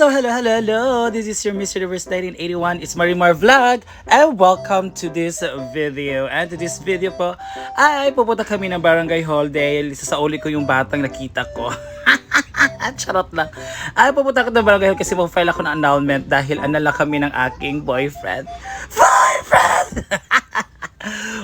Hello, hello, hello, hello. This is your Mr. Universe 1981. It's Marimar Vlog. And welcome to this video. And to this video po, ay pupunta kami ng barangay hall dahil sasauli ko yung batang nakita ko. Charot lang. Ay pupunta ko ng barangay hall kasi mag-file ako ng annulment dahil anala kami ng aking boyfriend. Boyfriend!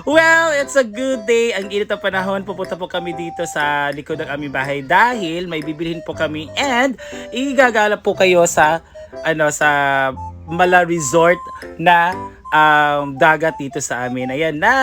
Well, it's a good day. Ang init ng panahon. Pupunta po kami dito sa likod ng aming bahay dahil may bibilhin po kami and igagala po kayo sa ano sa Mala Resort na um, dagat dito sa amin. Ayan na.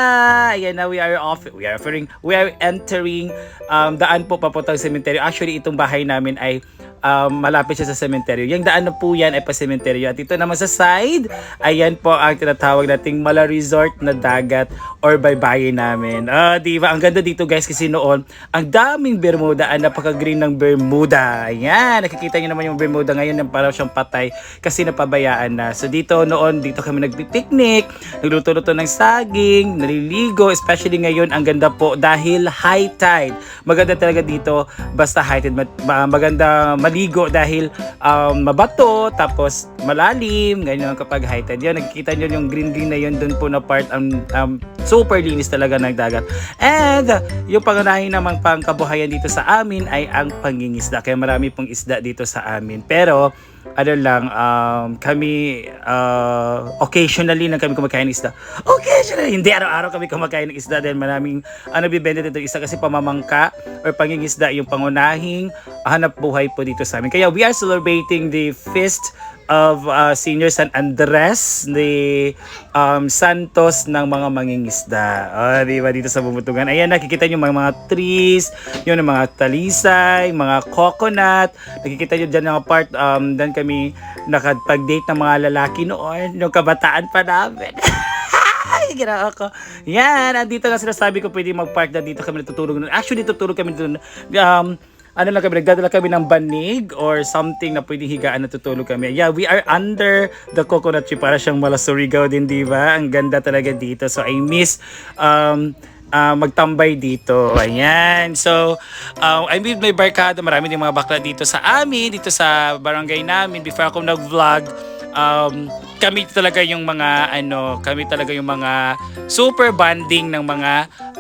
Ayan na we are off. We are offering we are entering um, daan po papuntang cemetery. Actually, itong bahay namin ay um, malapit siya sa sementeryo. Yung daan na po yan ay pa sementeryo. At ito naman sa side, ayan po ang tinatawag nating Mala Resort na dagat or baybayin namin. Ah, di ba? Ang ganda dito guys kasi noon, ang daming Bermuda, ang napaka-green ng Bermuda. Ayan, nakikita niyo naman yung Bermuda ngayon na parang siyang patay kasi napabayaan na. So dito noon, dito kami nagpipiknik, nagluto-luto ng saging, naliligo, especially ngayon, ang ganda po dahil high tide. Maganda talaga dito, basta high tide. Maganda maligo dahil um, mabato, tapos malalim, ganyan kapag high tide. Yun, nakikita nyo yung green-green na yun, doon po na part, um, um, super linis talaga ng dagat. And, yung pangunahin namang pangkabuhayan dito sa amin ay ang pangingisda. Kaya marami pong isda dito sa amin. Pero, ano lang, um, kami, uh, occasionally lang kami kumakain ng isda. Occasionally! Hindi araw-araw kami kumakain ng isda dahil maraming, ano, bibenta dito isda kasi pamamangka or pangingisda yung pangunahing hanap buhay po dito sa amin. Kaya we are celebrating the feast of uh, Senior San Andres, the um, Santos ng mga mangingisda. Oh, di ba dito sa bumutugan? Ayan, nakikita nyo mga, mga trees, yun ang mga talisay, mga coconut. Nakikita nyo dyan mga part, um, dyan kami nakapag-date ng mga lalaki noon, yung kabataan pa namin. Ay, ginawa ko. Yan, andito nga sinasabi ko pwede mag-park na dito kami natutulog. nun. Actually, tutulog kami doon. Um, ano lang kami, nagdadala kami ng banig or something na pwedeng higaan na tutulog kami. Yeah, we are under the coconut tree para siyang malasurigaw din, di ba? Ang ganda talaga dito. So, I miss um, uh, magtambay dito. Ayan. So, um, I'm with my barkada. Marami din mga bakla dito sa amin, dito sa barangay namin. Before ako nag-vlog, um, kami talaga yung mga ano, kami talaga yung mga super bonding ng mga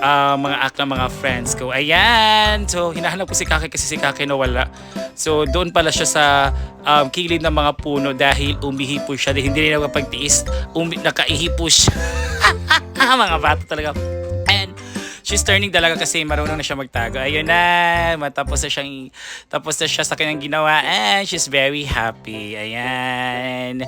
uh, mga ng mga friends ko. Ayan. So, hinahanap ko si Kaki kasi si Kaki nawala. So, doon pala siya sa um, kilid ng mga puno dahil umihipo siya. Dahil hindi rin nakapagtiis. Umi- nakaihipo siya. mga bata talaga. She's turning talaga kasi marunong na siya magtago. Ayun na, matapos na siyang tapos na siya sa kanyang ginawa and she's very happy. Ayan.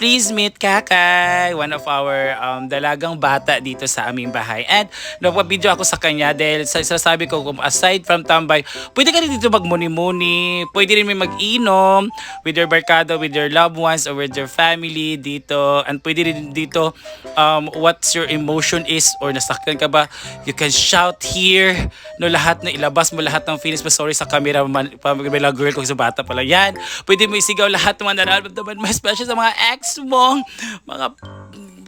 Please meet Kakay, one of our um, dalagang bata dito sa aming bahay. And nagpa-video ako sa kanya dahil sa sasabi ko kung aside from tambay, pwede ka rin dito magmuni-muni, pwede rin may mag-inom with your barkada, with your loved ones or with your family dito. And pwede rin dito um, what's your emotion is or nasaktan ka ba, you can shout here. No, lahat na ilabas mo lahat ng feelings mo. Sorry sa camera, man, pamela girl ko sa bata pala. Yan. Pwede mo isigaw lahat ng mga nararamdaman mo, especially sa mga ex mo, mga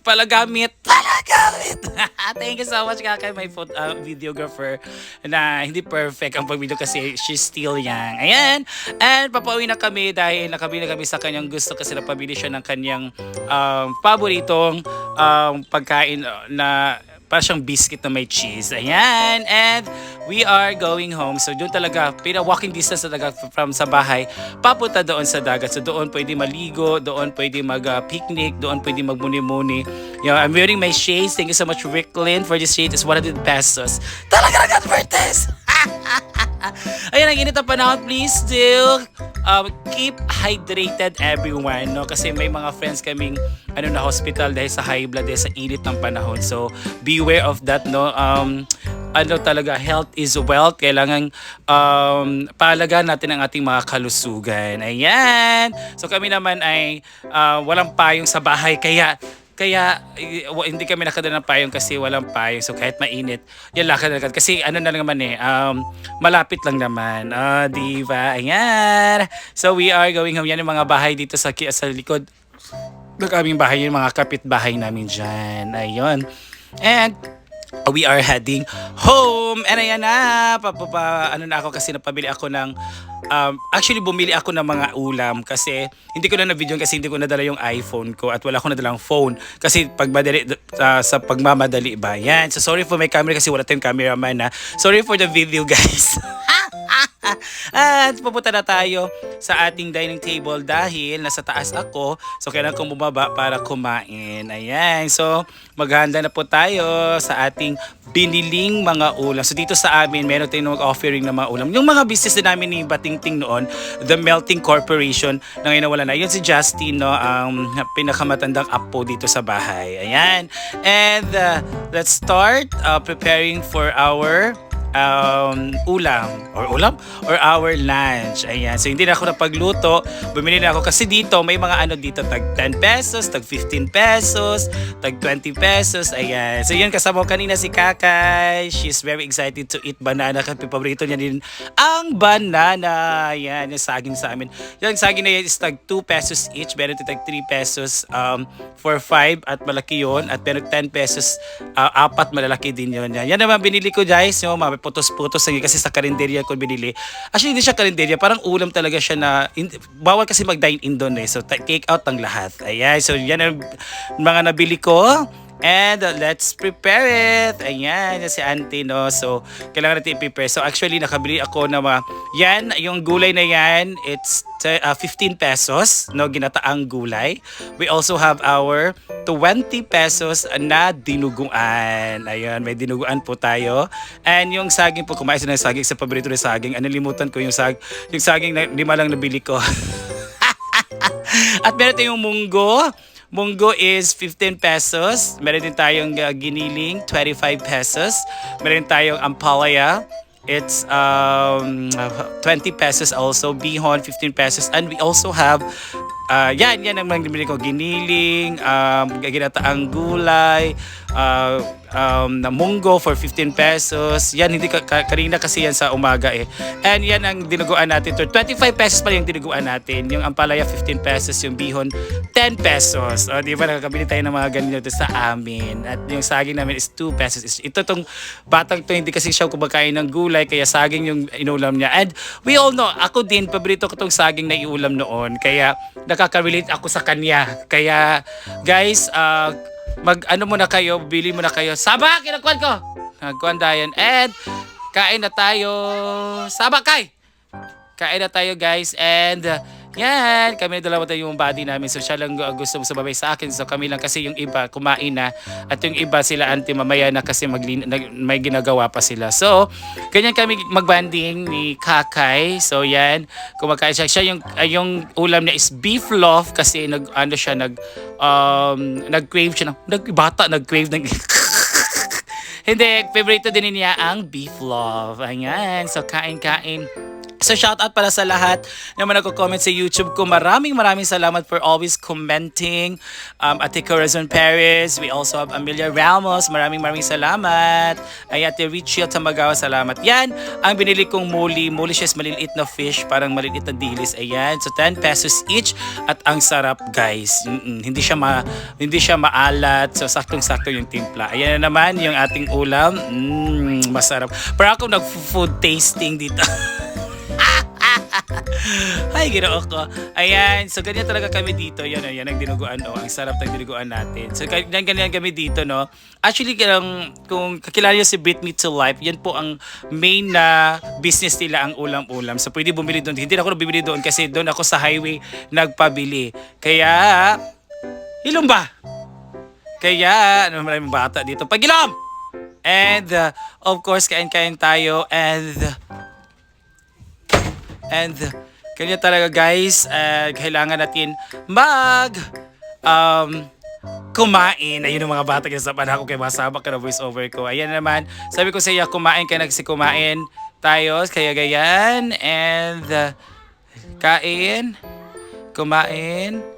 palagamit. Palagamit! Thank you so much kaka my photo, uh, videographer na hindi perfect ang pag-video kasi she's still young. Ayan. And papauwi na kami dahil nakabili na kami sa kanyang gusto kasi napabili siya ng kanyang um, paboritong um, pagkain uh, na para siyang biscuit na may cheese. Ayan. And we are going home. So doon talaga, pina walking distance talaga from sa bahay, papunta doon sa dagat. So doon pwede maligo, doon pwede mag-picnic, doon pwede magmuni-muni. You know, I'm wearing my shades. Thank you so much, Ricklin, for this shade. It's 100 pesos. Talaga nag-advertise! Ayan, ang init ang panahon. Please still um, keep hydrated everyone. No? Kasi may mga friends kaming ano na hospital dahil sa high blood, dahil sa init ng panahon. So, beware of that. No? Um, ano talaga, health is wealth. Kailangan um, paalagaan natin ang ating mga kalusugan. Ayan. So, kami naman ay uh, walang payong sa bahay. Kaya, kaya eh, hindi kami nakadala ng payong kasi walang payong. So kahit mainit, yan lakad na. Kasi ano na naman eh, um, malapit lang naman. Ah, di ba? Ayan. So we are going home. Yan yung mga bahay dito sa, sa likod ng aming bahay. Yung mga kapitbahay namin dyan. Ayun. And we are heading home. And ayan na, papapa, ano na ako kasi napabili ako ng, um, actually bumili ako ng mga ulam kasi hindi ko na na-video kasi hindi ko nadala yung iPhone ko at wala ko nadalang phone kasi pagmadali, uh, sa pagmamadali ba. Yan. So sorry for my camera kasi wala tayong cameraman na. Sorry for the video guys. At pupunta na tayo sa ating dining table dahil nasa taas ako. So kailangan kong bumaba para kumain. Ayan. So maghanda na po tayo sa ating biniling mga ulam. So dito sa amin, meron tayong offering ng mga ulam. Yung mga business na namin ni Batingting noon, The Melting Corporation, na ngayon nawala na. Yun si Justin, no, ang pinakamatandang apo dito sa bahay. Ayan. And uh, let's start uh, preparing for our um, ulam or ulam or our lunch. Ayan. So hindi na ako napagluto. Bumili na ako kasi dito may mga ano dito tag 10 pesos, tag 15 pesos, tag 20 pesos. Ayan. So yun kasama ko kanina si Kakay. She's very excited to eat banana kasi paborito niya din ang banana. Ayan. Yung saging sa amin. Yung saging na yan is tag 2 pesos each. Meron tag 3 pesos um, for 5 at malaki yon At meron 10 pesos uh, apat malalaki din yun. Yan, yan naman binili ko guys. Yung mga putos-putos lagi kasi sa karinderya ko binili. Actually, hindi siya karinderya. Parang ulam talaga siya na, in, bawal kasi mag-dine in doon eh. So, ta- take out ang lahat. Ayan. So, yan ang mga nabili ko. And uh, let's prepare it. Ayan, yan si auntie, no? So, kailangan natin i-prepare. So, actually, nakabili ako ng mga, yan, yung gulay na yan, it's uh, 15 pesos, no? Ginataang gulay. We also have our 20 pesos na dinuguan. Ayun, may dinuguan po tayo. And yung saging po, kumain ng saging sa paborito ng saging. Ano, limutan ko yung, sag, yung saging na lima lang nabili ko. At meron tayong munggo. Munggo is 15 pesos. Meron din tayong uh, giniling, 25 pesos. Meron tayong ampalaya. It's um, 20 pesos also. Bihon, 15 pesos. And we also have uh, yan, yan ang mga ko. Giniling, um, ginataang gulay, uh, um, na munggo for 15 pesos. Yan, hindi ka, ka, kanina kasi yan sa umaga eh. And yan ang dinuguan natin. 25 pesos pa yung dinuguan natin. Yung ampalaya 15 pesos, yung bihon 10 pesos. O, di ba nakakabili tayo ng mga ganito sa amin. At yung saging namin is 2 pesos. Ito tong batang to, hindi kasi siya kumakain ng gulay, kaya saging yung inulam niya. And we all know, ako din, paborito ko tong saging na iulam noon. Kaya nakaka-relate ako sa kanya. Kaya guys, uh, mag ano muna kayo, bili muna kayo. Saba, kinakuan ko. Nagkuan dayon. And kain na tayo. Saba kay. Kain na tayo guys and uh, yan, kami dalawa tayo yung body namin. So siya lang gusto sumabay sa akin. So kami lang kasi yung iba kumain na. At yung iba sila anti mamaya na kasi maglin, nag, may ginagawa pa sila. So, ganyan kami magbanding ni Kakay. So yan, kumakain siya. Siya yung, ay, yung ulam niya is beef loaf kasi nag, ano siya, nag, um, nag-crave siya ng, nag, bata nag-crave ng, hindi, favorito din niya ang beef love. Ayan, so kain-kain. So shout out pala sa lahat na mga nagko-comment sa YouTube ko. Maraming maraming salamat for always commenting. Um, Ate Corazon Perez, we also have Amelia Ramos. Maraming maraming salamat. Ay Ate Richie Tamagawa, salamat. Yan, ang binili kong muli. Muli siya is maliliit na fish, parang maliliit na dilis. Ayan, so 10 pesos each at ang sarap guys. Mm-mm, hindi siya ma hindi siya maalat. So saktong-sakto yung timpla. Ayan na naman yung ating ulam. Mm, masarap. Pero ako nag-food tasting dito. Ay, ginoo ko. Ayan, so ganyan talaga kami dito. Yan, yan ang dinuguan, oh. Ang sarap ng dinuguan natin. So ganyan, ganyan kami dito, no. Actually, kung, kung kakilala niyo si Bit Me to Life, yan po ang main na business nila ang ulam-ulam. So pwede bumili doon. Hindi ako bumili doon kasi doon ako sa highway nagpabili. Kaya, ilong ba? Kaya, ano maraming bata dito. Pagilom! And, uh, of course, kain-kain tayo. And, And kanya talaga guys, uh, kailangan natin mag um, kumain. Ayun ang mga bata kasi sa panahon ko kay masabak ka na voice over ko. Ayan naman, sabi ko sa iya, kumain ka nagsi kumain tayo. Kaya gayan. And uh, kain. Kumain.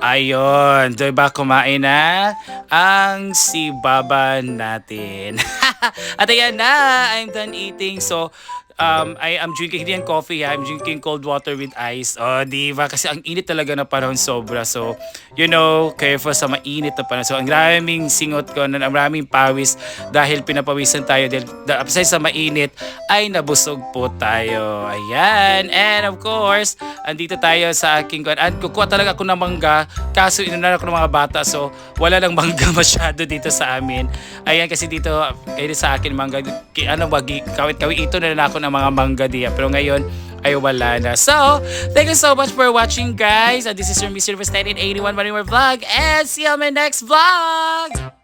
Ayun, diba kumain na ang si Baba natin. At ayan na, I'm done eating. So, um, I am drinking, hindi yan coffee ha, I'm drinking cold water with ice. Oh, di ba? Kasi ang init talaga na panahon sobra. So, you know, careful sa mainit na panahon. So, ang maraming singot ko, ang maraming pawis dahil pinapawisan tayo. Dahil, da- aside sa mainit, ay nabusog po tayo. Ayan. And of course, andito tayo sa aking kwan. And kukuha talaga ako ng mangga. Kaso, inunan ako ng mga bata. So, wala lang mangga masyado dito sa amin. Ayan, kasi dito, kayo sa akin mangga. Ano ba, kawit-kawit ito na lang ako ng mga mangga diya. Pero ngayon, ay wala na. So, thank you so much for watching guys. And this is your Miss Universe 1981 Marimar Vlog. And see you on my next vlog!